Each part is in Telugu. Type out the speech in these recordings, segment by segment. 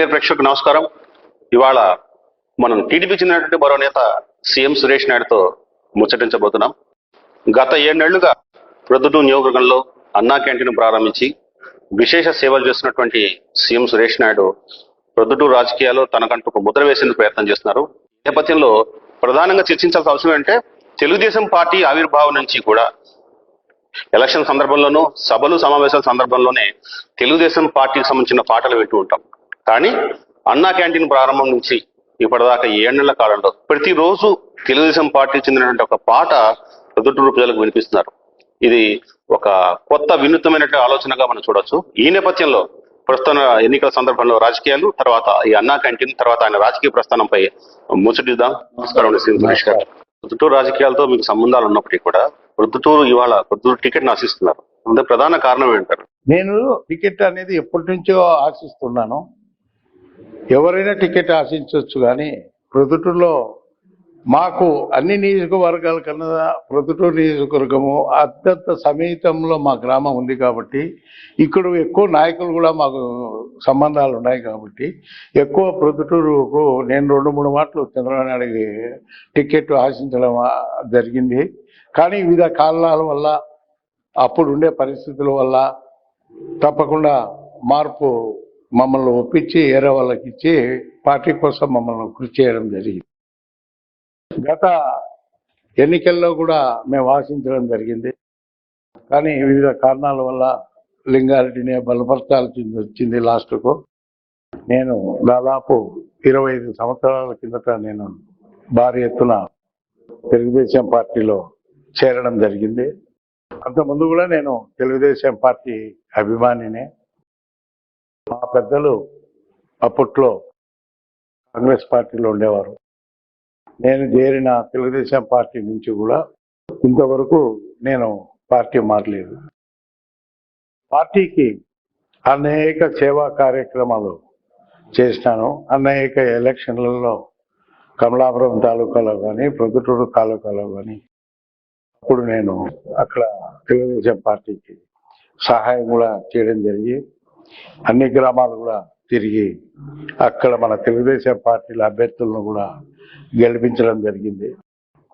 సీనియర్ ప్రేక్షకు నమస్కారం. ఇవాళ మనం టీడీపీ చెందినటువంటి మరో నేత సీఎం సురేష్ నాయుడుతో ముచ్చటించబోతున్నాం. గత ఏడేళ్ళుగా ప్రొద్దుటూరు నియోజకవర్గంలో అన్నా క్యాంటీన్ ప్రారంభించి విశేష సేవలు చేస్తున్నటువంటి సీఎం సురేష్ నాయుడు ప్రొద్దుటూరు రాజకీయాల్లో తనకంటూ ఒక ముద్ర వేసేందుకు ప్రయత్నం చేస్తున్నారు. నేపథ్యంలో ప్రధానంగా చర్చించాల్సిన అవసరం ఏంటంటే తెలుగుదేశం పార్టీ ఆవిర్భావం నుంచి కూడా ఎలక్షన్ సందర్భంలోనూ సభలు సమావేశాల సందర్భంలోనే తెలుగుదేశం పార్టీకి సంబంధించిన పాటలు వింటూ ఉంటాం. కానీ అన్నా క్యాంటీన్ ప్రారంభం నుంచి ఇప్పటిదాకా ఏడేళ్ళ కాలంలో ప్రతిరోజు తెలుగుదేశం పార్టీకి చెందినటువంటి ఒక పాట ప్రొద్దుటూరు ప్రజలకు వినిపిస్తున్నారు. ఇది ఒక కొత్త వినూత్నమైన ఆలోచనగా మనం చూడొచ్చు. ఈ నేపథ్యంలో ప్రస్తుత ఎన్నికల సందర్భంలో రాజకీయాలు తర్వాత ఈ అన్నా క్యాంటీన్ తర్వాత ఆయన రాజకీయ ప్రస్థానంపై ముచ్చటిద్దాం. నమస్కారం సురేష్ గారు ప్రొద్దుటూరు రాజకీయాలతో మీకు సంబంధాలు ఉన్నప్పటికీ కూడా ప్రొద్దుటూరు ఇవాళ ప్రొద్దుటూరు టికెట్ ఆశిస్తున్నారు. అందుకు ప్రధాన కారణం ఏంటారు నేను టికెట్ అనేది ఎప్పటి నుంచో ఆశిస్తున్నాను. ఎవరైనా టికెట్ ఆశించవచ్చు కానీ ప్రొద్దుటూరులో మాకు అన్ని నియోజకవర్గాల కన్నా ప్రొద్దుటూరు నియోజకవర్గము అత్యంత సమీపంలో మా గ్రామం ఉంది కాబట్టి ఇక్కడ ఎక్కువ నాయకులు కూడా మాకు సంబంధాలు ఉన్నాయి కాబట్టి ఎక్కువ ప్రొద్దుటూరుకు నేను రెండు మూడు మాటలు చంద్రబాబు నాయుడికి టికెట్ ఆశించడం జరిగింది. కానీ వివిధ కారణాల వల్ల అప్పుడు ఉండే పరిస్థితుల వల్ల తప్పకుండా మార్పు మమ్మల్ని ఒప్పించి ఏరే వాళ్ళకి ఇచ్చి పార్టీ కోసం మమ్మల్ని కృషి చేయడం జరిగింది. గత ఎన్నికల్లో కూడా మేము ఆశించడం జరిగింది. కానీ వివిధ కారణాల వల్ల లింగారెడ్డిని బలపరచాల్సి వచ్చింది లాస్ట్కు. నేను దాదాపు ఇరవై ఐదు సంవత్సరాల కిందట నేను భారీ ఎత్తున తెలుగుదేశం పార్టీలో చేరడం జరిగింది. అంతకుముందు కూడా నేను తెలుగుదేశం పార్టీ అభిమానినే. పెద్దలు అప్పట్లో కాంగ్రెస్ పార్టీలో ఉండేవారు. నేను చేరిన తెలుగుదేశం పార్టీ నుంచి కూడా ఇంతవరకు నేను పార్టీ మారలేదు. పార్టీకి అనేక సేవా కార్యక్రమాలు చేసినాను. అనేక ఎలక్షన్లలో కమలాపురం తాలూకాలో కానీ ప్రొద్దుటూరు తాలూకాలో కానీ అప్పుడు నేను అక్కడ తెలుగుదేశం పార్టీకి సహాయం కూడా చేయడం జరిగి అన్ని గ్రామాలు కూడా తిరిగి అక్కడ మన తెలుగుదేశం పార్టీల అభ్యర్థులను కూడా గెలిపించడం జరిగింది.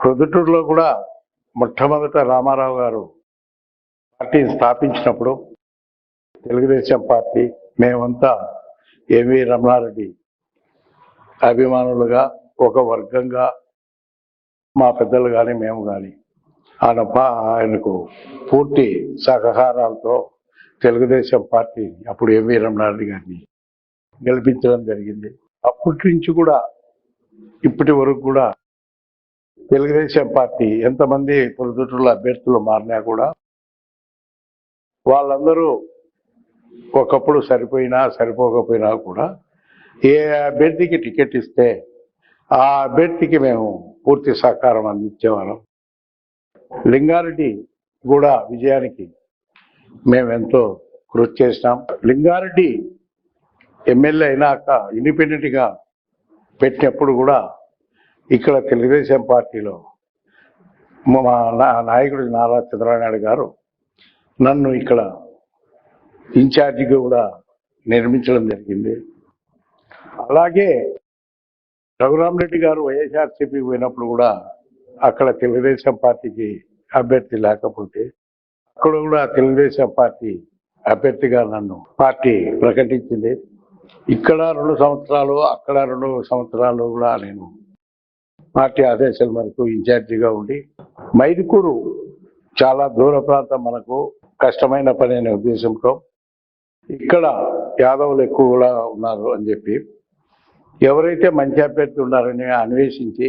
ప్రొద్దుటూరులో కూడా మొట్టమొదట రామారావు గారు పార్టీని స్థాపించినప్పుడు తెలుగుదేశం పార్టీ మేమంతా ఎంవి రమణారెడ్డి అభిమానులుగా ఒక వర్గంగా మా పెద్దలు కానీ మేము కానీ ఆయన ఆయనకు పూర్తి సహకారాలతో తెలుగుదేశం పార్టీ అప్పుడు ఎంవి రమణారెడ్డి గారిని గెలిపించడం జరిగింది. అప్పటి నుంచి కూడా ఇప్పటి వరకు కూడా తెలుగుదేశం పార్టీ ఎంతమంది పొద్దుటూరుల అభ్యర్థులు మారినా కూడా వాళ్ళందరూ ఒకప్పుడు సరిపోయినా సరిపోకపోయినా కూడా ఏ అభ్యర్థికి టికెట్ ఇస్తే ఆ అభ్యర్థికి మేము పూర్తి సహకారం అందించేవాళ్ళం. లింగారెడ్డి కూడా విజయానికి మేము ఎంతో కృషి చేసినాం. లింగారెడ్డి ఎమ్మెల్యే అయినాక ఇండిపెండెంట్గా పెట్టినప్పుడు కూడా ఇక్కడ తెలుగుదేశం పార్టీలో మా నా- నాయకుడు నారా చంద్రబాబు నాయుడు గారు నన్ను ఇక్కడ ఇన్ఛార్జిగా కూడా నిర్మించడం జరిగింది. అలాగే రఘురామరెడ్డి గారు వైఎస్ఆర్సీపీ పోయినప్పుడు కూడా అక్కడ తెలుగుదేశం పార్టీకి అభ్యర్థి లేకపోతే అక్కడ కూడా తెలుగుదేశం పార్టీ అభ్యర్థిగా నన్ను పార్టీ ప్రకటించింది. ఇక్కడ రెండు సంవత్సరాలు అక్కడ రెండు సంవత్సరాలు కూడా నేను పార్టీ ఆదేశాల మేరకు ఇన్ఛార్జిగా ఉండి మైదుకూరు చాలా దూర ప్రాంతం మనకు కష్టమైన పని అనే ఉద్దేశంతో ఇక్కడ యాదవులు ఎక్కువ కూడా ఉన్నారు అని చెప్పి ఎవరైతే మంచి అభ్యర్థి ఉన్నారని అన్వేషించి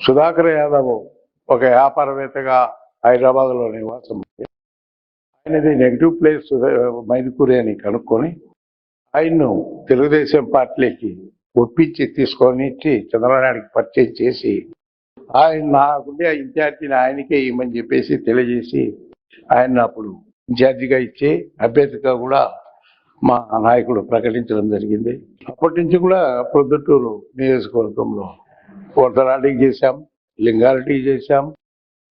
సుధాకర్ యాదవ్ ఒక వ్యాపారవేత్తగా హైదరాబాద్లో నివాసం ఆయనది నెగిటివ్ ప్లేస్ మైదుకూరి అని కనుక్కొని ఆయన్ను తెలుగుదేశం పార్టీకి ఒప్పించి తీసుకొని ఇచ్చి చంద్రబాబు నాయుడికి పరిచయం చేసి ఆయన నాకుండే ఇన్ఛార్జిని ఆయనకే ఇవ్వమని చెప్పేసి తెలియజేసి ఆయన అప్పుడు ఇన్ఛార్జిగా ఇచ్చి అభ్యర్థిగా కూడా మా నాయకుడు ప్రకటించడం జరిగింది. అప్పటి నుంచి కూడా ప్రొద్దుటూరు నియోజకవర్గంలో వరదరాడికి చేశాం లింగారెడ్డికి చేశాం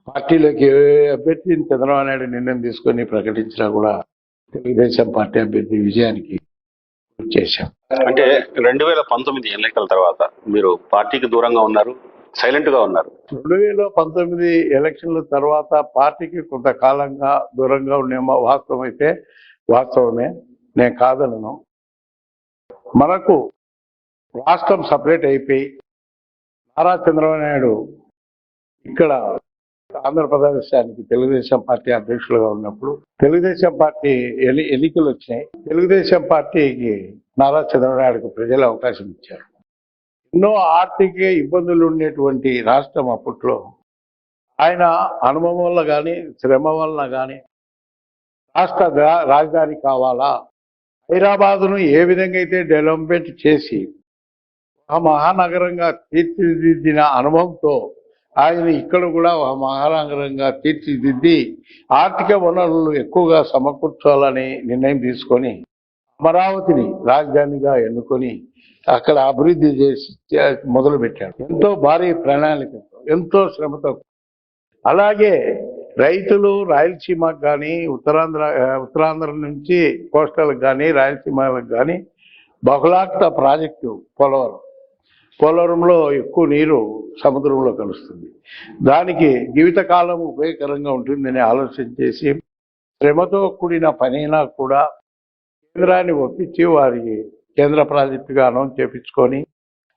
పార్టీలోకి ఏ అభ్యర్థిని చంద్రబాబు నాయుడు నిర్ణయం తీసుకొని ప్రకటించినా కూడా తెలుగుదేశం పార్టీ అభ్యర్థి విజయానికి చేశాం. అంటే రెండు వేల పంతొమ్మిది ఎన్నికల తర్వాత మీరు పార్టీకి దూరంగా ఉన్నారు సైలెంట్గా ఉన్నారు. రెండు వేల పంతొమ్మిది ఎలక్షన్ల తర్వాత పార్టీకి కొంతకాలంగా దూరంగా ఉండేమో వాస్తవం అయితే వాస్తవమే. నేను కాదనను. మనకు రాష్ట్రం సపరేట్ అయిపోయి నారా చంద్రబాబు నాయుడు ఇక్కడ ఆంధ్రప్రదేశానికి తెలుగుదేశం పార్టీ అధ్యక్షులుగా ఉన్నప్పుడు తెలుగుదేశం పార్టీ ఎన్ని ఎన్నికలు వచ్చినాయి తెలుగుదేశం పార్టీకి నారా చంద్రబాబు ప్రజలు అవకాశం ఇచ్చారు. ఎన్నో ఆర్థిక ఇబ్బందులు ఉండేటువంటి రాష్ట్రం అప్పట్లో. ఆయన అనుభవం వల్ల కానీ శ్రమ వలన కానీ రాష్ట్ర రాజధాని కావాలా? హైదరాబాదును ఏ విధంగా అయితే డెవలప్మెంట్ చేసి ఆ మహానగరంగా తీర్చిదిద్దిన అనుభవంతో ఆయన ఇక్కడ కూడా ఒక మహానగరంగా తీర్చిదిద్ది ఆర్థిక వనరులు ఎక్కువగా సమకూర్చాలని నిర్ణయం తీసుకొని అమరావతిని రాజధానిగా ఎన్నుకొని అక్కడ అభివృద్ధి చేసి మొదలుపెట్టాడు. ఎంతో భారీ ప్రణాళికతో ఎంతో శ్రమతో. అలాగే రైతులు రాయలసీమకు కానీ ఉత్తరాంధ్ర ఉత్తరాంధ్ర నుంచి కోస్టల్కి కానీ రాయలసీమలకు కానీ బహుళార్థ ప్రాజెక్టు పోలవరం. పోలవరంలో ఎక్కువ నీరు సముద్రంలో కలుస్తుంది. దానికి జీవితకాలం ఉపయోగకరంగా ఉంటుందని ఆలోచన చేసి శ్రమతో కూడిన పనైనా కూడా కేంద్రాన్ని ఒప్పించి వారికి కేంద్ర ప్రాజెక్టుగా అనౌన్స్ చేపించుకొని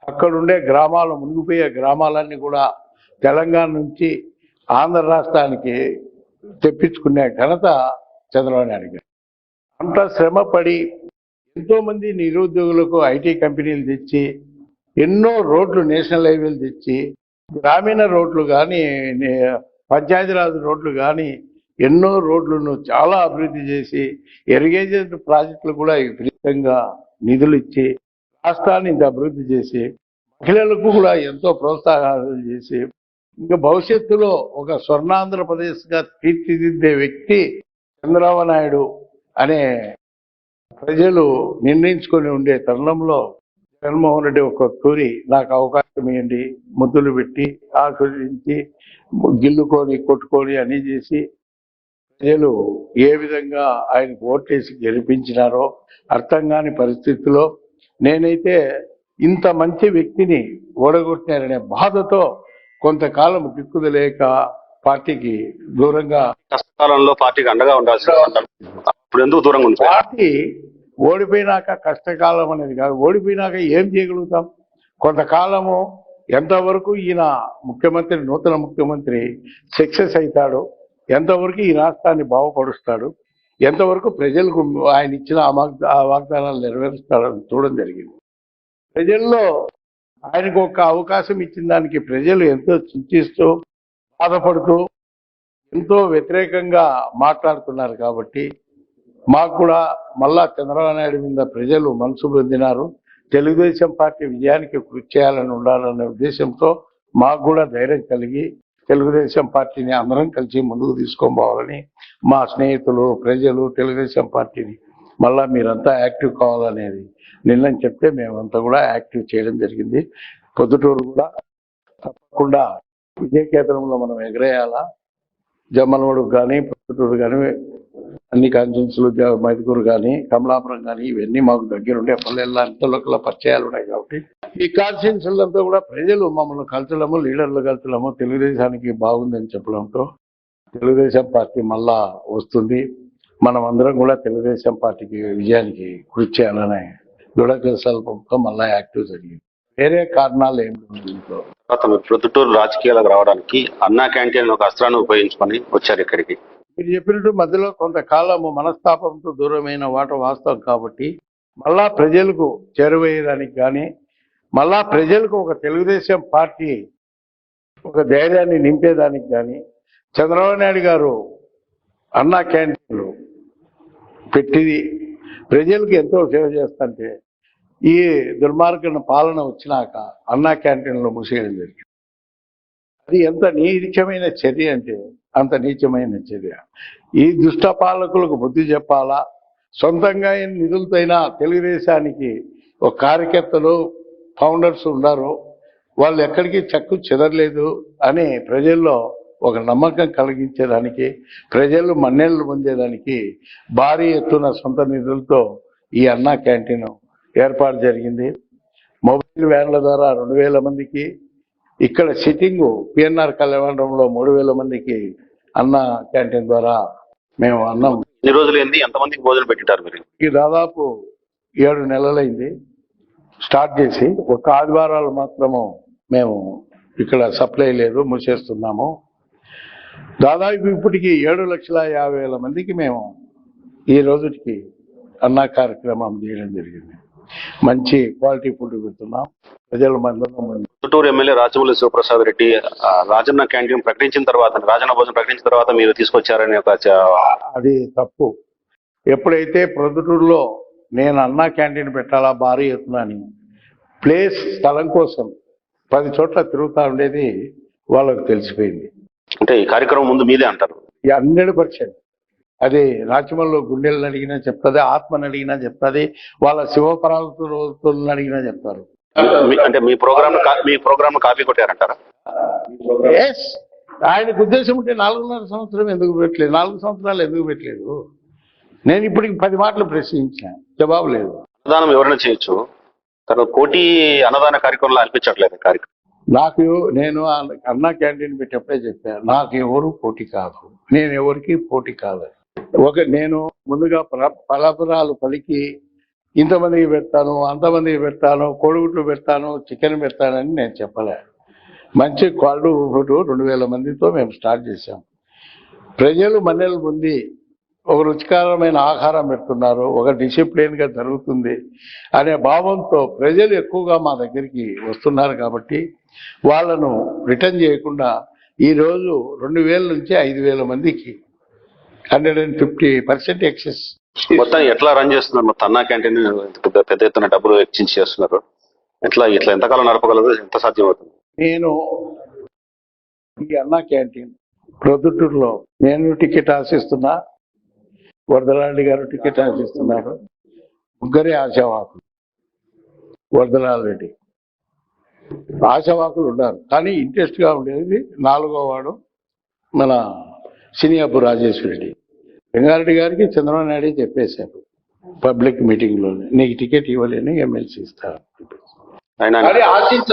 అక్కడుండే గ్రామాలు మునిగిపోయే గ్రామాలన్నీ కూడా తెలంగాణ నుంచి ఆంధ్ర రాష్ట్రానికి తెప్పించుకునే ఘనత చంద్రబాబు నాయుడు గారు అంత శ్రమపడి ఎంతోమంది నిరుద్యోగులకు ఐటీ కంపెనీలు తెచ్చి ఎన్నో రోడ్లు నేషనల్ హైవేలు తెచ్చి గ్రామీణ రోడ్లు కానీ పంచాయతీరాజ్ రోడ్లు కానీ ఎన్నో రోడ్లను చాలా అభివృద్ధి చేసి ఇరిగేషన్ ప్రాజెక్టులు కూడా విపరీతంగా నిధులు ఇచ్చి రాష్ట్రాన్ని ఇంత అభివృద్ధి చేసి మహిళలకు కూడా ఎంతో ప్రోత్సాహాలు చేసి ఇంకా భవిష్యత్తులో ఒక స్వర్ణాంధ్రప్రదేశ్గా తీర్చిదిద్దే వ్యక్తి చంద్రబాబు నాయుడు అనే ప్రజలు నిర్ణయించుకొని ఉండే తరుణంలో జగన్మోహన్ రెడ్డి ఒక తూరి నాకు అవకాశం ఇవ్వండి ముద్దులు పెట్టి ఆస్వాదించి గిల్లుకొని కొట్టుకొని అన్ని చేసి ప్రజలు ఏ విధంగా ఆయనకు ఓటేసి గెలిపించినారో అర్థం కాని పరిస్థితిలో నేనైతే ఇంత మంచి వ్యక్తిని ఓడగొట్టినారనే బాధతో కొంతకాలం దిక్కుదలేక పార్టీకి దూరంగా కష్టకాలంలో పార్టీకి అండగా. ఇప్పుడు ఎందుకు దూరంగా పార్టీ ఓడిపోయినాక కష్టకాలం అనేది కాదు. ఓడిపోయినాక ఏం చేయగలుగుతాం? కొంతకాలము ఎంతవరకు ఈయన ముఖ్యమంత్రి నూతన ముఖ్యమంత్రి సక్సెస్ అవుతాడు ఎంతవరకు ఈ రాష్ట్రాన్ని బాగుపరుస్తాడు ఎంతవరకు ప్రజలకు ఆయన ఇచ్చిన ఆ వాగ్దా- వాగ్దానాలు నెరవేరుస్తాడని చూడడం జరిగింది. ప్రజల్లో ఆయనకు ఒక అవకాశం ఇచ్చిన దానికి ప్రజలు ఎంతో చింతిస్తూ బాధపడుతూ ఎంతో వ్యతిరేకంగా మాట్లాడుతున్నారు కాబట్టి మాకు కూడా మళ్ళా చంద్రబాబు నాయుడు మీద ప్రజలు మనసు పొందినారు. తెలుగుదేశం పార్టీ విజయానికి కృషి చేయాలని ఉండాలనే ఉద్దేశంతో మాకు కూడా ధైర్యం కలిగి తెలుగుదేశం పార్టీని అందరం కలిసి ముందుకు తీసుకొని పోవాలని మా స్నేహితులు ప్రజలు తెలుగుదేశం పార్టీని మళ్ళా మీరంతా యాక్టివ్ కావాలనేది నిర్ణయం చెప్తే మేమంతా కూడా యాక్టివ్ చేయడం జరిగింది. పొద్దుటూరు కూడా తప్పకుండా విజయకేతనంలో మనం ఎగరేయాలా? జమ్మలమడు కానీ పొద్దుటూరు కానీ అన్ని కాన్స్టిట్యూన్సీలు మైదుకూరు కానీ కమలాపురం కానీ ఇవన్నీ మాకు దగ్గర ఉండే పల్లెల్లో అంతలోకల పరిచయాలు ఉన్నాయి కాబట్టి. ఈ కాన్స్టిట్యూన్సీలంతా కూడా ప్రజలు మమ్మల్ని కలచడము లీడర్లు కలచడము తెలుగుదేశానికి బాగుందని చెప్పడంతో తెలుగుదేశం పార్టీ మళ్ళా వస్తుంది. మనం అందరం కూడా తెలుగుదేశం పార్టీకి విజయానికి కృషి చేయాలనే దృఢ సంకల్పంతో మళ్ళా యాక్టివ్ జరిగింది. వేరే కారణాలు ఏమి దీంట్లో. ప్రొద్దుటూరు రాజకీయాలకు రావడానికి అన్నా క్యాంటీన్ ఒక అస్త్రాన్ని ఉపయోగించుకొని వచ్చారు ఇక్కడికి. మీరు చెప్పినట్టు మధ్యలో కొంతకాలము మనస్తాపంతో దూరమైన వాట వాస్తవం కాబట్టి మళ్ళా ప్రజలకు చేరువయ్యేదానికి కానీ మళ్ళా ప్రజలకు ఒక తెలుగుదేశం పార్టీ ఒక ధైర్యాన్ని నింపేదానికి కానీ చంద్రబాబు నాయుడు గారు అన్నా క్యాంటీన్లు పెట్టింది. ప్రజలకు ఎంతో సేవ చేస్తుంటే ఈ దుర్మార్గం పాలన వచ్చినాక అన్నా క్యాంటీన్లు మూసేయడం జరిగింది. అది ఎంత నీచమైన చర్య అంటే అంత నీచమైన చర్య. ఈ దుష్ట పాలకులకు బుద్ధి చెప్పాలా? సొంతంగా ఈ తెలుగుదేశానికి ఒక కార్యకర్తలు ఫౌండర్స్ ఉన్నారు వాళ్ళు ఎక్కడికి చక్కు చెదరలేదు అని ప్రజల్లో ఒక నమ్మకం కలిగించేదానికి ప్రజలు మన్నెళ్ళు పొందేదానికి భారీ ఎత్తున సొంత నిధులతో ఈ అన్నా క్యాంటీన్ ఏర్పాటు జరిగింది. మొబైల్ వ్యాన్ల ద్వారా రెండు వేల మందికి ఇక్కడ సిట్టింగ్ పిఎన్ఆర్ కళ్యాణంలో మూడు వేల మందికి అన్న క్యాంటీన్ ద్వారా మేము అన్నం ఎన్ని రోజులు ఎంతమందికి భోజనం పెట్టింటారు మీరు? ఈ దాదాపు ఏడు నెలలైంది. స్టార్ట్ చేసి ఒక ఆదివారాలు మాత్రము మేము ఇక్కడ సప్లై లేదు మూసేస్తున్నాము. దాదాపు ఇప్పటికి ఏడు లక్షల యాభై వేల మందికి మేము ఈ రోజుకి అన్న కార్యక్రమం చేయడం జరిగింది. మంచి క్వాలిటీ ఫుడ్ పెడుతున్నాం. ప్రజల చిత్తూరు ఎమ్మెల్యే రాజమౌళి శివప్రసాద్ రెడ్డి రాజన్న క్యాంటీన్ ప్రకటించిన తర్వాత రాజన్న భోజనం ప్రకటించిన తర్వాత మీరు తీసుకొచ్చారని ఒక అది తప్పు. ఎప్పుడైతే ప్రొద్దుటూరులో నేను అన్నా క్యాంటీన్ పెట్టాలా భారీ ఎత్తున అని ప్లేస్ స్థలం కోసం పది చోట్ల తిరుగుతా ఉండేది వాళ్ళకు తెలిసిపోయింది. అంటే ఈ కార్యక్రమం ముందు మీదే అంటారు? Hundred percent. అది రాచమల్లో గుండెలను అడిగినా చెప్తుంది ఆత్మని అడిగినా చెప్తుంది వాళ్ళ శివపరాతులను అడిగినా చెప్తారు. అంటే మీ ప్రోగ్రామ్ మీ ప్రోగ్రామ్ కాపీ కొట్టారంటారా? ఆయనకు ఉద్దేశం ఉంటే నాలుగున్నర సంవత్సరం ఎందుకు పెట్టలేదు? నాలుగు సంవత్సరాలు ఎందుకు పెట్టలేదు? నేను ఇప్పటికి పది మాటలు ప్రశ్నించిన జవాబు లేదు. అన్నదానం ఎవరైనా చేయొచ్చు. తను కోటి అన్నదాన కార్యక్రమంలో అనిపించట్లేదు కార్యక్రమం. నాకు నేను అన్న- అన్నా క్యాంటీన్ పెట్టేప్పుడే చెప్పాను నాకు ఎవరు పోటీ కాదు. నేను ఎవరికి పోటీ కాదు ఒక నేను ముందుగా పల- పలపరాలు పలికి ఇంతమందికి పెడతాను అంతమందికి పెడతాను కోడిగుడ్లు పెడతాను చికెన్ పెడతానని నేను చెప్పలే. మంచి క్వాలిటీ ఫుడ్ రెండు వేల మందితో మేము స్టార్ట్ చేశాం. ప్రజలు మన్నెల ముందు ఒక రుచికరమైన ఆహారం పెడుతున్నారు ఒక డిసిప్లిన్గా జరుగుతుంది అనే భావంతో ప్రజలు ఎక్కువగా మా దగ్గరికి వస్తున్నారు కాబట్టి వాళ్ళను రిటర్న్ చేయకుండా ఈరోజు రెండు వేల నుంచి ఐదు వేల మందికి hundred and fifty percent excess మొత్తం ఎట్లా రన్ చేస్తున్నారు? మొత్తం అన్నా క్యాంటీన్ పెద్ద ఎత్తున డబ్బులు వెచ్చించి చేస్తున్నారు. ఎట్లా ఇట్లా ఎంతకాలం నడపగలదు ఎంత సాధ్యం అవుతుంది నేను ఈ అన్నా క్యాంటీన్ ప్రొద్దుటూరులో నేను టికెట్ ఆశిస్తున్నా వరదలాడి గారు టికెట్ ఆశిస్తున్నారు ముగ్గురే ఆశావాకులు వరదలాల్ రెడ్డి ఆశావాకులు ఉన్నారు కానీ ఇంట్రెస్ట్గా ఉండేది నాలుగో వాడు మన సినియాపు రాజేశ్వర రెడ్డి. వెంగారెడ్డి గారికి చంద్రబాబు నాయుడు చెప్పేశారు. పబ్లిక్ మీటింగ్లో నీకు టికెట్ ఇవ్వలేని ఎమ్మెల్సీ ఇస్తారు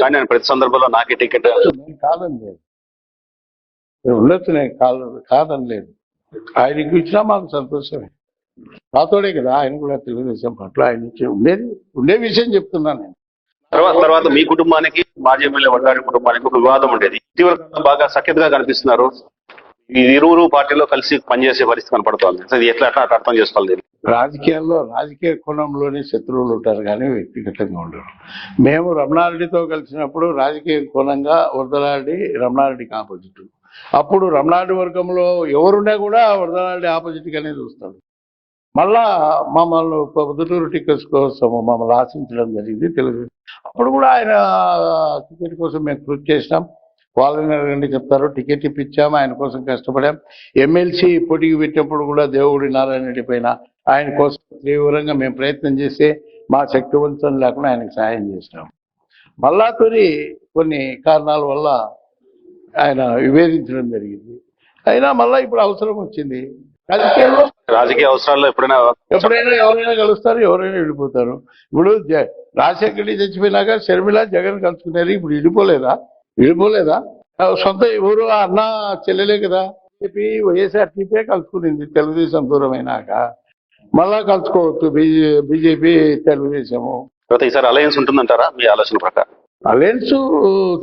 ఆయన ప్రతి సందర్భంలో నాకే టికెట్ కాదని లేదు. ఉండొచ్చు నేను కాదు కాదని లేదు. ఆయనకి ఇచ్చినా మాకు సంతోషమే. నాతోడే కదా ఆయన కూడా తెలుగుదేశం పట్ల ఆయన ఇచ్చి ఉండేది ఉండే విషయం చెప్తున్నాను నేను. తర్వాత తర్వాత మీ కుటుంబానికి మాజీ ఎమ్మెల్యే వడ్డారి కుటుంబానికి ఒక వివాదం ఉండేది. ఇటీవల బాగా సఖ్యతగా కనిపిస్తున్నారు. ఇరువురు పార్టీలో కలిసి పనిచేసే పరిస్థితి కనపడుతోంది. అది ఎట్లా అట్లా అర్థం చేసుకోవాలి దీన్ని? రాజకీయాల్లో రాజకీయ కోణంలోనే శత్రువులు ఉంటారు కానీ వ్యక్తిగతంగా ఉండరు. మేము రమణారెడ్డితో కలిసినప్పుడు రాజకీయ కోణంగా వరదలారెడ్డి రమణారెడ్డికి ఆపోజిట్ అప్పుడు రమణారెడ్డి వర్గంలో ఎవరున్నా కూడా వరదలారెడ్డి ఆపోజిట్ గానే చూస్తాడు మళ్ళా మమ్మల్ని పొద్దుటూరు టికెట్స్ కోసం మమ్మల్ని ఆశించడం జరిగింది. తెలుగు అప్పుడు కూడా ఆయన టికెట్ కోసం మేము కృషి చేసినాం. వాళ్ళని అడగండి చెప్తారు టికెట్ ఇప్పించాం ఆయన కోసం కష్టపడాం. ఎమ్మెల్సీ పోటీకి పెట్టినప్పుడు కూడా దేవుడి నారాయణ రెడ్డి పైన ఆయన కోసం తీవ్రంగా మేము ప్రయత్నం చేసి మా శక్తివంతం లేకుండా ఆయనకు సాయం చేసినాం. మళ్ళా తొలి కొన్ని కారణాల వల్ల ఆయన విభేదించడం జరిగింది. అయినా మళ్ళా ఇప్పుడు అవసరం వచ్చింది. రాజకీయాల్లో రాజకీయ అవసరాల్లో ఎప్పుడైనా ఎప్పుడైనా ఎవరైనా కలుస్తారు ఎవరైనా విడిపోతారు ఇప్పుడు రాజశేఖర రెడ్డి చచ్చిపోయినాక షర్మిల జగన్ కలుసుకున్నారు ఇప్పుడు విడిపోలేదా విడిపోలేదా సొంత ఎవరు? అన్న చెల్లెలే కదా. చెప్పి వైఎస్ఆర్టీపీ కలుసుకునింది తెలుగుదేశం దూరమైనాక. మళ్ళా కలుసుకోవచ్చు బీజే బీజేపీ తెలుగుదేశము. ఈసారి అలయన్స్ ఉంటుందంటారా మీ ఆలోచన ప్రకారం? అలయన్స్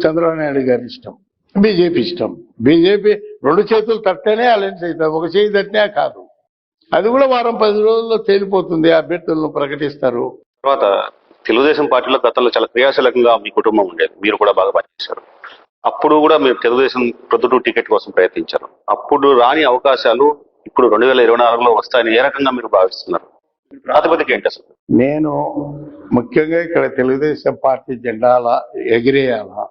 చంద్రబాబు నాయుడు గారి ఇష్టం. బీజేపీ ఇష్టం. బీజేపీ రెండు చేతులు తట్టేనే అలయన్స్ అవుతాం. ఒక చేయి తట్టినా కాదు. అది కూడా వారం పది రోజుల్లో తేలిపోతుంది. అభ్యర్థులను ప్రకటిస్తారు. తర్వాత తెలుగుదేశం పార్టీలో గతంలో చాలా క్రియాశీలకంగా మీ కుటుంబం ఉండేది. మీరు కూడా బాగా పనిచేశారు. అప్పుడు కూడా మేము తెలుగుదేశం ప్రొద్దుటూరు టికెట్ కోసం ప్రయత్నించారు. అప్పుడు రాని అవకాశాలు ఇప్పుడు రెండు వేల ఇరవై నాలుగులో వస్తాయని ఏ రకంగా మీరు భావిస్తున్నారు? ప్రాతిపదిక ఏంటి అసలు? నేను ముఖ్యంగా ఇక్కడ తెలుగుదేశం పార్టీ జెండాల ఎగిరేయాలా?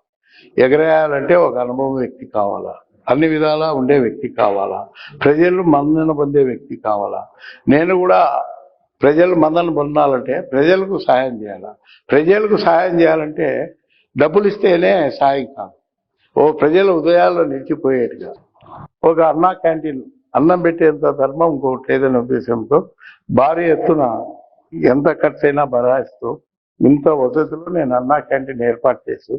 ఎగిరేయాలంటే ఒక అనుభవం వ్యక్తి కావాలా? అన్ని విధాలా ఉండే వ్యక్తి కావాలా? ప్రజలు మందన పొందే వ్యక్తి కావాలా? నేను కూడా ప్రజలు మందన పొందాలంటే ప్రజలకు సాయం చేయాలా? ప్రజలకు సాయం చేయాలంటే డబ్బులు ఇస్తేనే సాయం కాదు. ఓ ప్రజల ఉదయాల్లో నిలిచిపోయేట్టుగా. ఒక అన్నా క్యాంటీన్ అన్నం పెట్టేంత ధర్మం ఇంకొకటి లేదనే ఉద్దేశంతో భారీ ఎత్తున ఎంత ఖర్చు అయినా బరాయిస్తూ ఇంత వసతిలో నేను అన్నా క్యాంటీన్ ఏర్పాటు చేసి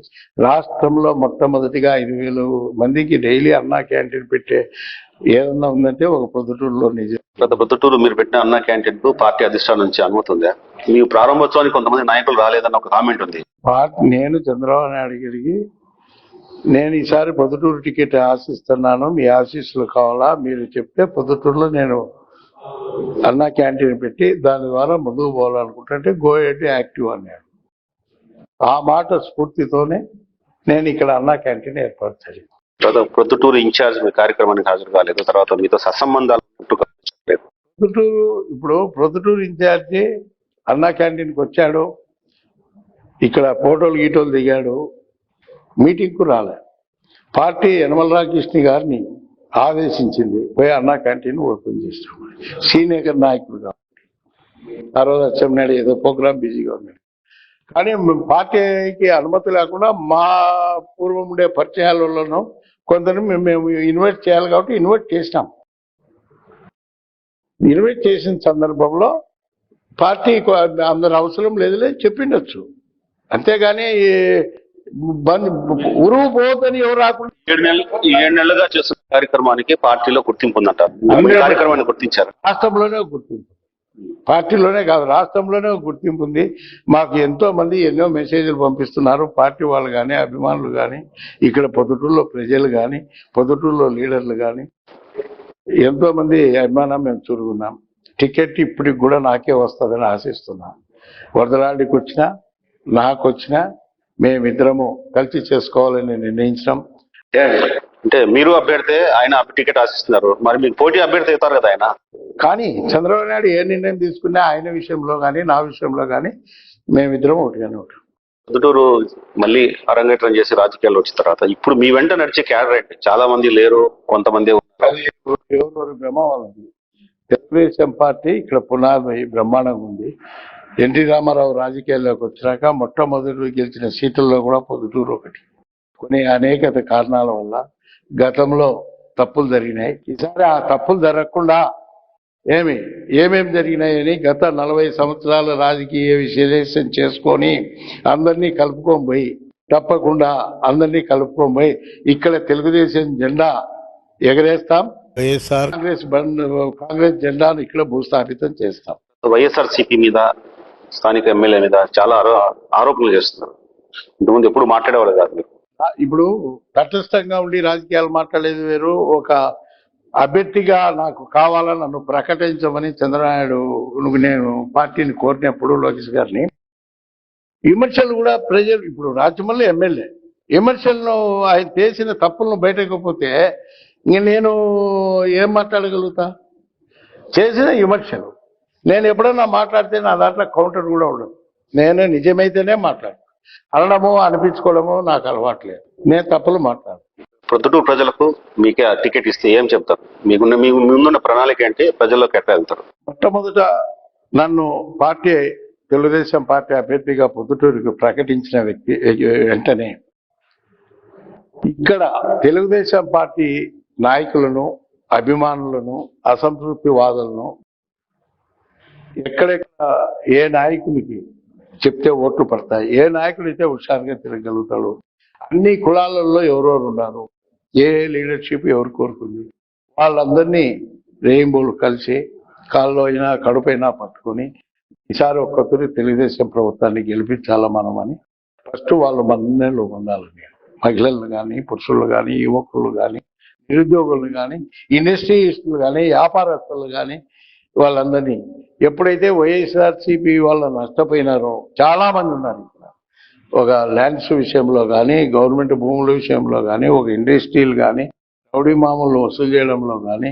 రాష్ట్రంలో మొట్టమొదటిగా ఐదు వేలు మందికి డైలీ అన్నా క్యాంటీన్ పెట్టే ఏదన్నా ఉందంటే ఒక పొద్దుటూరులో నిజం. గత ప్రొద్దుటూరు మీరు పెట్టిన అన్న క్యాంటీన్కు పార్టీ అధిష్టానం నుంచి అనుమతి ఉందా? మీ ప్రారంభోత్సవానికి కొంతమంది నాయకులు రాలేదన్న ఒక కామెంట్ ఉంది. పార్టీ నేను చంద్రబాబు నాయుడు గారికి నేను ఈసారి పొద్దుటూరు టికెట్ ఆశిస్తున్నాను. మీ ఆశీస్సులు కావాలా? మీరు చెప్తే పొద్దుటూరులో నేను అన్నా క్యాంటీన్ పెట్టి దాని ద్వారా ముందుకు పోవాలనుకుంటుంటే గోయెడ్డి యాక్టివ్ అన్నాడు. ఆ మాట స్ఫూర్తితోనే నేను ఇక్కడ అన్నా క్యాంటీన్ ఏర్పాటు చేశాను తర్వాత ప్రొద్దుటూరు ఇన్ఛార్జ్ మీ కార్యక్రమానికి హాజరు కాలేదు. తర్వాత మీతో సత్సంబంధాలు. ప్రొద్దుటూరు ఇప్పుడు ప్రొద్దుటూరు ఇన్ఛార్జి అన్నా క్యాంటీన్కి వచ్చాడు. ఇక్కడ ఫోటోలు గీటోలు దిగాడు. మీటింగ్కు రాలే. పార్టీ యనమల రామకృష్ణ గారిని ఆదేశించింది పోయి అన్నా క్యాంటీన్ ఓపెన్ చేసాం సీనియర్ నాయకుడు కాబట్టి. ఆ రోజు అచ్చెన్నాడు ఏదో ప్రోగ్రామ్ బిజీగా ఉన్నాడు. కానీ పార్టీకి అనుమతి లేకుండా మా పూర్వం ఉండే పరిచయాలలోనూ కొందరిని మేము- ఇన్వైట్ చేయాలి కాబట్టి ఇన్వైట్ చేసినాం. ఇన్వైట్ చేసిన సందర్భంలో పార్టీ అందరు అవసరం లేదులే చెప్పిండొచ్చు. అంతేగాని ఈ ఉరువు పోదని ఎవరు రాకుండా ఏడు నెలలు ఏడు నెలలుగా చేస్తున్న కార్యక్రమానికి పార్టీలో గుర్తింపు ఉందంటారు కార్యక్రమాన్ని గుర్తించారు. రాష్ట్రంలోనే గుర్తింపు పార్టీలోనే కాదు రాష్ట్రంలోనే గుర్తింపు ఉంది. మాకు ఎంతో మంది ఎన్నో మెసేజ్లు పంపిస్తున్నారు. పార్టీ వాళ్ళు కానీ అభిమానులు కానీ ఇక్కడ పొద్దుటూరులో ప్రజలు కానీ పొద్దుటూరులో లీడర్లు కానీ ఎంతో మంది అభిమానం మేము చురుగున్నాం టికెట్ ఇప్పటికి కూడా నాకే వస్తుందని ఆశిస్తున్నాం. వరదలాడికి వచ్చినా నాకు వచ్చినా మేమిద్దరము కలిసి చేసుకోవాలని నిర్ణయించడం అంటే మీరు అభ్యర్థి ఆయన టికెట్ ఆశిస్తున్నారు. మరి మీకు పోటీ అభ్యర్థి అవుతారు కదా ఆయన? కానీ చంద్రబాబు నాయుడు ఏ నిర్ణయం తీసుకున్నా ఆయన విషయంలో కానీ నా విషయంలో కానీ మేమిద్దరం ఒకటిగానే ఉంటాం. పొద్దుటూరు మళ్ళీ అరంగేట్రం చేసి రాజకీయాల్లో వచ్చిన తర్వాత ఇప్పుడు మీ వెంట నడిచే క్యాడరేట్ చాలా మంది లేరు కొంతమంది బ్రహ్మం ఉంది తెలుగుదేశం పార్టీ ఇక్కడ పునాది బ్రహ్మాండంగా ఉంది. ఎన్టీ రామారావు రాజకీయాల్లోకి వచ్చినాక మొట్టమొదటి గెలిచిన సీట్లలో కూడా పొద్దుటూరు ఒకటి. కొన్ని అనేక కారణాల వల్ల గతంలో తప్పులు జరిగినాయి. ఈసారి ఆ తప్పులు జరగకుండా ఏమి ఏమేమి జరిగినాయని గత నలభై సంవత్సరాల రాజకీయ విశ్లేషణ చేసుకొని అందరినీ కలుపుకొని పోయి తప్పకుండా అందరినీ కలుపుకొని పోయి ఇక్కడ తెలుగుదేశం జెండా ఎగరేస్తాం. వైఎస్ఆర్ కాంగ్రెస్ బండ్ కాంగ్రెస్ జెండాను ఇక్కడ భూస్థాపితం చేస్తాం. వైఎస్ఆర్ సిపి మీద స్థానిక ఎమ్మెల్యే మీద చాలా ఆరోపణలు చేస్తున్నారు. ఇంతకుముందు ఎప్పుడు మాట్లాడేవారు కాదు ఇప్పుడు తటస్థంగా ఉండి రాజకీయాలు మాట్లాడేది వేరు. ఒక అభ్యర్థిగా నాకు కావాలని నన్ను ప్రకటించమని చంద్రనాయుడు నేను పార్టీని కోరినప్పుడు లోకేష్ గారిని. విమర్శలు కూడా ప్రజలు ఇప్పుడు రాజమల్లి ఎమ్మెల్యే. విమర్శలను ఆయన చేసిన తప్పులను బయటకపోతే ఇంక నేను ఏం మాట్లాడగలుగుతా? చేసిన విమర్శలు. నేను ఎప్పుడన్నా మాట్లాడితే నా దాంట్లో కౌంటర్ కూడా ఉండదు. నేను నిజమైతేనే మాట్లాడు అనడము అనిపించుకోవడము నాకు అలవాట్లేదు నేను తప్పులు మాట్లాడు ప్రొద్దుటూరు ప్రజలకు మీకే టికెట్ ఇస్తే ఏం చెప్తారు? మీకున్న మీ ముందున్న ప్రణాళిక అంటే ప్రజల్లోకి ఎట్లా వెళ్తారు? మొట్టమొదట నన్ను పార్టీ తెలుగుదేశం పార్టీ అభ్యర్థిగా పొద్దుటూరుకు ప్రకటించిన వ్యక్తి వెంటనే ఇక్కడ తెలుగుదేశం పార్టీ నాయకులను అభిమానులను అసంతృప్తి వాదులను ఎక్కడెక్కడ ఏ నాయకునికి చెప్తే ఓట్లు పడతాయి ఏ నాయకుడు అయితే హుషారుగా తిరగలుగుతాడు అన్ని కులాలలో ఎవరెవరు ఉన్నారు ఏ లీడర్షిప్ ఎవరు కోరుకుంది వాళ్ళందరినీ రెయిన్బోలు కలిసి కాళ్ళు అయినా కడుపైనా పట్టుకొని ఈసారి ఒక్కొక్కరి తెలుగుదేశం ప్రభుత్వాన్ని గెలిపించాలా మనం అని ఫస్ట్ వాళ్ళు మన్నెలు పొందాలని మహిళలను కానీ పురుషులు కానీ యువకులు కానీ నిరుద్యోగులు కానీ ఇండస్ట్రీస్టులు కానీ వ్యాపారస్తులు కానీ వాళ్ళందరినీ. ఎప్పుడైతే వైఎస్ఆర్సీపీ వాళ్ళు నష్టపోయినారో చాలా మంది ఉన్నారు ఇక్కడ. ఒక ల్యాండ్స్ విషయంలో కానీ గవర్నమెంట్ భూముల విషయంలో కానీ ఒక ఇండస్ట్రీలు కానీ రౌడీ మామూలు వసూలు చేయడంలో కానీ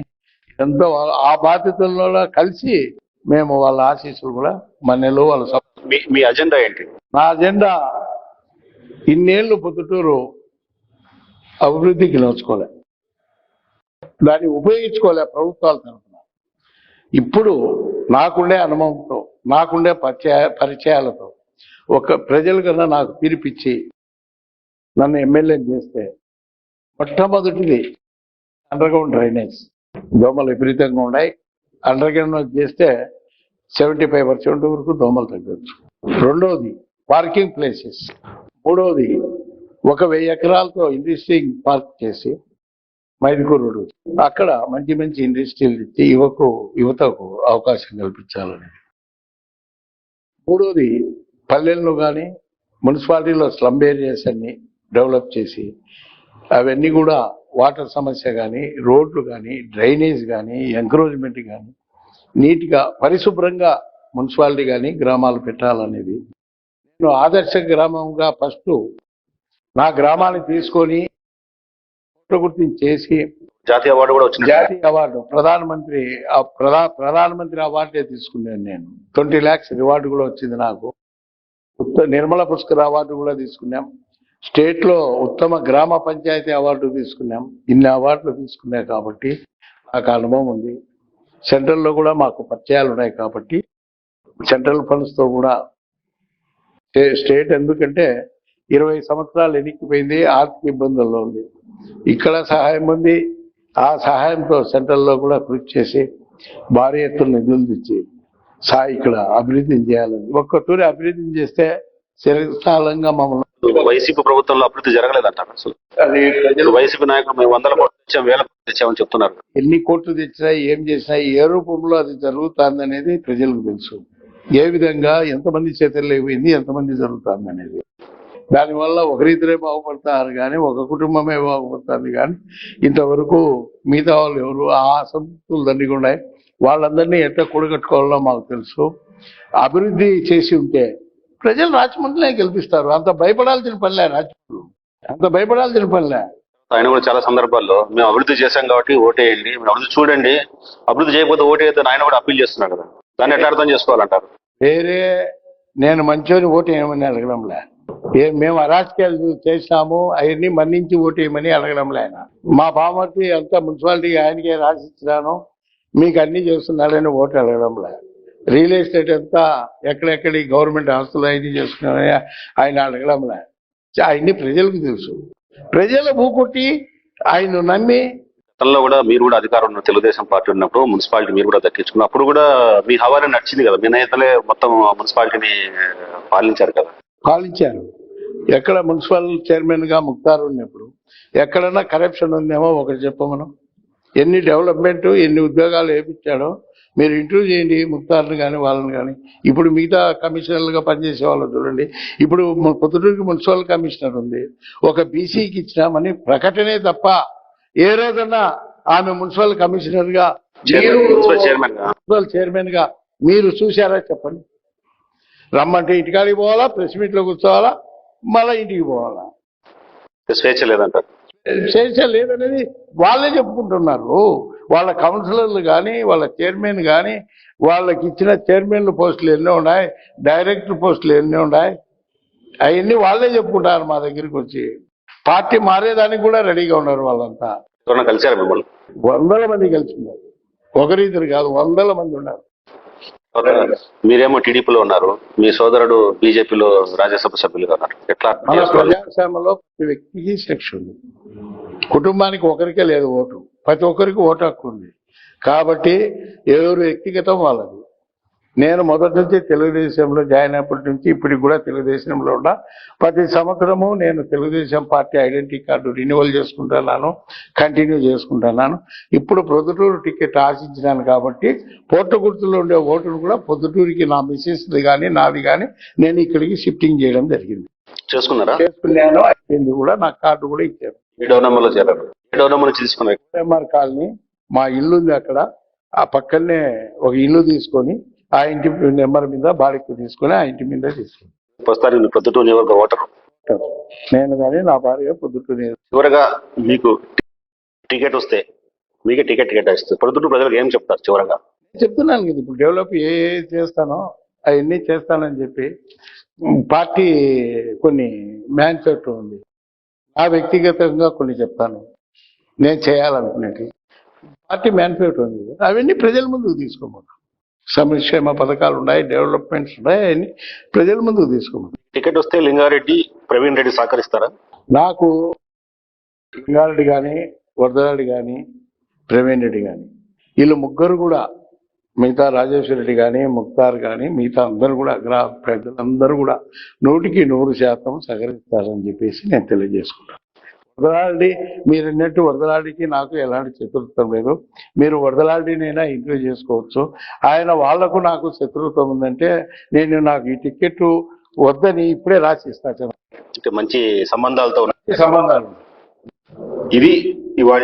ఎంతో ఆ బాధ్యతల్లో కలిసి మేము వాళ్ళ ఆశీస్సులు కూడా మన్నెలు వాళ్ళ మీ అజెండా ఏంటి? నా అజెండా ఇన్నేళ్ళు పొద్దుటూరు అభివృద్ధికి నోచుకోలే దాన్ని ఉపయోగించుకోలే ప్రభుత్వాల తరఫున. ఇప్పుడు నాకుండే అనుభవంతో నాకుండే పరిచయ పరిచయాలతో ఒక ప్రజల కన్నా నాకు పిలిపించి నన్ను ఎమ్మెల్యే చేస్తే మొట్టమొదటిది అండర్గ్రౌండ్ డ్రైనేజ్. దోమలు విపరీతంగా ఉన్నాయి. అండర్గ్రౌండ్ చేస్తే సెవెంటీ ఫైవ్ పర్సెంట్ వరకు దోమలు తగ్గచ్చు. రెండవది పార్కింగ్ ప్లేసెస్. మూడవది ఒక వెయ్యి ఎకరాలతో ఇండస్ట్రీ పార్క్ చేసి మైదుకూరుడు అక్కడ మంచి మంచి ఇండస్ట్రీలు ఇచ్చి యువకు యువతకు అవకాశం కల్పించాలని. మూడోది పల్లెల్లో కానీ మున్సిపాలిటీలో స్లమ్ ఏరియాస్ అన్ని డెవలప్ చేసి అవన్నీ కూడా వాటర్ సమస్య కానీ రోడ్లు కానీ డ్రైనేజ్ కానీ ఎంకరేజ్మెంట్ కానీ నీట్గా పరిశుభ్రంగా మున్సిపాలిటీ కానీ గ్రామాలు పెట్టాలనేది. నేను ఆదర్శ గ్రామంగా ఫస్ట్ నా గ్రామాన్ని తీసుకొని గుర్తించి చేసి జాతీయ అవార్డు కూడా వచ్చింది. జాతీయ అవార్డు ప్రధానమంత్రి ఆ ప్రధా ప్రధానమంత్రి అవార్డే తీసుకున్నాను నేను. ట్వంటీ ల్యాక్స్ రివార్డు కూడా వచ్చింది నాకు. ఉత్త నిర్మల పుష్కర్ అవార్డు కూడా తీసుకున్నాం. స్టేట్లో ఉత్తమ గ్రామ పంచాయతీ అవార్డు తీసుకున్నాం. ఇన్ని అవార్డులు తీసుకున్నాయి కాబట్టి నాకు అనుభవం ఉంది. సెంట్రల్లో కూడా మాకు పరిచయాలు ఉన్నాయి కాబట్టి సెంట్రల్ ఫండ్స్తో కూడా స్టే- స్టేట్ ఎందుకంటే ఇరవై సంవత్సరాలు ఎన్నికపోయింది ఆర్థిక ఇబ్బందుల్లో ఉంది. ఇక్కడ సహాయం ఉంది ఆ సహాయంతో సెంట్రల్లో కూడా కృషి చేసి భారీ ఎత్తున నిధులు తెచ్చి సా ఇక్కడ అభివృద్ధి చేయాలని. ఒక్క తూరి అభివృద్ధి చేస్తే చిరకాలంగా మమ్మల్ని వైసీపీ ప్రభుత్వంలో అభివృద్ధి జరగలేదంటారు అసలు. అది ప్రజలు వైసీపీ నాయకులు మేము వందల కోట్లు తెచ్చాం వేల కోట్లు తెచ్చామని చెప్తున్నారు. ఎన్ని కోట్లు తెచ్చినా ఏం చేసినా ఏ రూపంలో అది జరుగుతుంది అనేది ప్రజలకు తెలుసు. ఏ విధంగా ఎంతమంది చేతుల్లో అయిపోయింది ఎంతమంది జరుగుతుంది అనేది దానివల్ల ఒకరిద్దరే బాగుపడతారు కానీ ఒక కుటుంబమే బాగుపడుతుంది కానీ ఇంతవరకు మిగతా వాళ్ళు ఎవరు ఆ సంతృప్తులు దండిగా ఉన్నాయి. వాళ్ళందరినీ ఎట్లా కూడగట్టుకోవాలో మాకు తెలుసు. అభివృద్ధి చేసి ఉంటే ప్రజలు రాజమండ్రినే గెలిపిస్తారు. అంత భయపడాల్సిన పనిలే రాజమండ్రి అంత భయపడాల్సిన పనిలే ఆయన కూడా చాలా సందర్భాల్లో మేము అభివృద్ధి చేశాం కాబట్టి ఓటేయండి. మేము అభివృద్ధి చూడండి. అభివృద్ధి చేయకపోతే ఓటేయద్దని ఆయన కూడా అప్పీల్ చేస్తున్నారు కదా. దాన్ని ఎట్లా అర్థం చేసుకోవాలంటారు? వేరే నేను మంచోని ఓటు అడగడంలే ఏ మేము అరాజకీయాలు చేసినాము అవన్నీ మన్నించి ఓటు వేయమని అడగడంలే ఆయన. మా బామర్తి అంతా మున్సిపాలిటీ ఆయనకే రాసిచ్చినాను మీకు అన్ని చేస్తున్నాడని ఓటు అడగడంలే రియల్ ఎస్టేట్ అంతా ఎక్కడెక్కడి గవర్నమెంట్ ఆస్తులు అవన్నీ చేసుకున్నామని ఆయన అడగడంలే ఆయన్ని ప్రజలకు తెలుసు. ప్రజల భూకొట్టి ఆయన నమ్మి గతంలో కూడా మీరు కూడా అధికారం ఉన్న తెలుగుదేశం పార్టీ ఉన్నప్పుడు మున్సిపాలిటీ మీరు కూడా దక్కించుకున్నారు అప్పుడు కూడా మీ హవానే నడిచింది కదా మీ నేతలే మొత్తం మున్సిపాలిటీని పాలించారు కదా. పాలించారు. ఎక్కడ మున్సిపల్ చైర్మన్గా ముక్తారు ఉన్నప్పుడు ఎక్కడన్నా కరప్షన్ ఉందేమో ఒకటి చెప్పమను ఎన్ని డెవలప్మెంట్ ఎన్ని ఉద్యోగాలు వేపించాడో మీరు ఇంటర్వ్యూ చేయండి ముక్తార్ని కానీ వాళ్ళని కానీ ఇప్పుడు మిగతా కమిషనర్లుగా పనిచేసే వాళ్ళు చూడండి. ఇప్పుడు పొద్దుటూరుకి మున్సిపల్ కమిషనర్ ఉంది. ఒక బీసీకి ఇచ్చినామని ప్రకటనే తప్ప ఏ రోజన్నా ఆమె మున్సిపల్ కమిషనర్గా చైర్మన్ మున్సిపల్ చైర్మన్గా మున్సిపల్ చైర్మన్గా మీరు చూశారా చెప్పండి. రమ్మంటే ఇంటికాడికి పోవాలా ప్రెస్ మీట్లో కూర్చోవాలా? మళ్ళా ఇంటికి పోవాలా? స్వేచ్ఛ లేదంటారు. చేసే లేదనేది వాళ్ళే చెప్పుకుంటున్నారు. వాళ్ళ కౌన్సిలర్లు కానీ వాళ్ళ చైర్మన్ కానీ వాళ్ళకి ఇచ్చిన చైర్మన్ల పోస్టులు ఎన్ని ఉన్నాయి డైరెక్టర్ పోస్టులు ఎన్ని ఉన్నాయి అవన్నీ వాళ్ళే చెప్పుకుంటారు మా దగ్గరికి వచ్చి. పార్టీ మారేదానికి కూడా రెడీగా ఉన్నారు వాళ్ళంతా. కలిశారు మిమ్మల్ని? వందల మంది కలిసి ఉన్నారు. ఒకరిద్దరు కాదు వందల మంది ఉన్నారు. మీరేమో టీడీపీలో ఉన్నారు. మీ సోదరుడు బీజేపీలో రాజ్యసభ సభ్యులుగా ఉన్నారు. ఎట్లా? ప్రజాస్వామ్యంలో ప్రతి వ్యక్తికి శిక్ష ఉంది. కుటుంబానికి ఒకరికే లేదు ఓటు. ప్రతి ఒక్కరికి ఓటు హక్కు ఉంది. కాబట్టి ఎవరు వ్యక్తిగతం వాళ్ళది. నేను మొదటి నుంచి తెలుగుదేశంలో జాయిన్ అయినప్పటి నుంచి ఇప్పటికి కూడా తెలుగుదేశంలో ఉన్నా. ప్రతి సంవత్సరము నేను Telugu Desam party identity card renewal చేసుకుంటున్నాను కంటిన్యూ చేసుకుంటున్నాను. ఇప్పుడు పొద్దుటూరు టికెట్ ఆశించినాను కాబట్టి పోర్ట గుర్తులో ఉండే ఓటును కూడా పొద్దుటూరికి నా మిస్సెస్ది కానీ నాది కానీ నేను ఇక్కడికి షిఫ్టింగ్ చేయడం జరిగింది. చేసుకున్నారా? చేసుకున్నాను అయిపోయింది కూడా. నాకు కార్డు కూడా ఇచ్చారు. ఏడో నెంబర్లో చేరారు? ఏడో నెంబర్ నుంచి తీసుకున్నారు? ఎంఆర్ కాలనీ మా ఇల్లు ఉంది అక్కడ. ఆ పక్కనే ఒక ఇల్లు తీసుకొని ఆ ఇంటి నెంబర్ మీద బాడికి తీసుకొని ఆ ఇంటి మీద తీసుకుని ప్రస్తుతానికి నియోజక ఓటర్. నేను కానీ నా భార్య పొద్దుటూరు చివరగా మీకు టికెట్ వస్తే మీకే టికెట్ టికెట్ ఇస్తుంది ప్రొద్దుటూరు ప్రజలకు ఏం చెప్తారు చివరగా? చెప్తున్నాను కదా ఇప్పుడు డెవలప్ ఏ ఏ చేస్తానో అవన్నీ చేస్తానని చెప్పి పార్టీ కొన్ని మేనిఫెస్టో ఉంది. నా వ్యక్తిగతంగా కొన్ని చెప్తాను. నేను చేయాలనుకునేది పార్టీ మేనిఫెస్టో ఉంది అవన్నీ ప్రజల ముందుకు తీసుకోమను. సంక్షేమ పథకాలు ఉన్నాయి డెవలప్మెంట్స్ ఉన్నాయి ప్రజల ముందుకు తీసుకోమను టికెట్ వస్తే లింగారెడ్డి ప్రవీణ్ రెడ్డి సహకరిస్తారా? నాకు లింగారెడ్డి కానీ వరదరెడ్డి కానీ ప్రవీణ్ రెడ్డి కానీ వీళ్ళు ముగ్గురు కూడా మిగతా రాజేశ్వర రెడ్డి కానీ ముక్తార్ కానీ మిగతా అందరూ కూడా అగ్ర ప్రజలందరూ కూడా నూటికి నూరు శాతం సహకరిస్తారని చెప్పేసి నేను తెలియజేసుకుంటాను వరదలాడి మీరు అన్నట్టు వరదలాడికి నాకు ఎలాంటి శత్రుత్వం లేదు. మీరు వరదలాడినైనా ఇంటర్వ్యూ చేసుకోవచ్చు. ఆయన వాళ్ళకు నాకు శత్రుత్వం ఉందంటే నేను నాకు ఈ టికెట్ వద్దని ఇప్పుడే రాసిస్తా మంచి సంబంధాలతో సంబంధాలు. ఇది ఇవాళ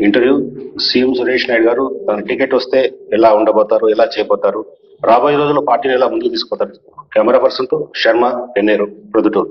ఇంటర్వ్యూ. సీఎం సురేష్ నాయుడు గారు తన టికెట్ వస్తే ఎలా ఉండబోతారు ఎలా చేయబోతారు రాబోయే రోజుల్లో పార్టీని ఎలా ముందుకు తీసుకుపోతారు? కెమెరా పర్సన్తో శర్మ పెన్నేరు ప్రొద్దుటూరు.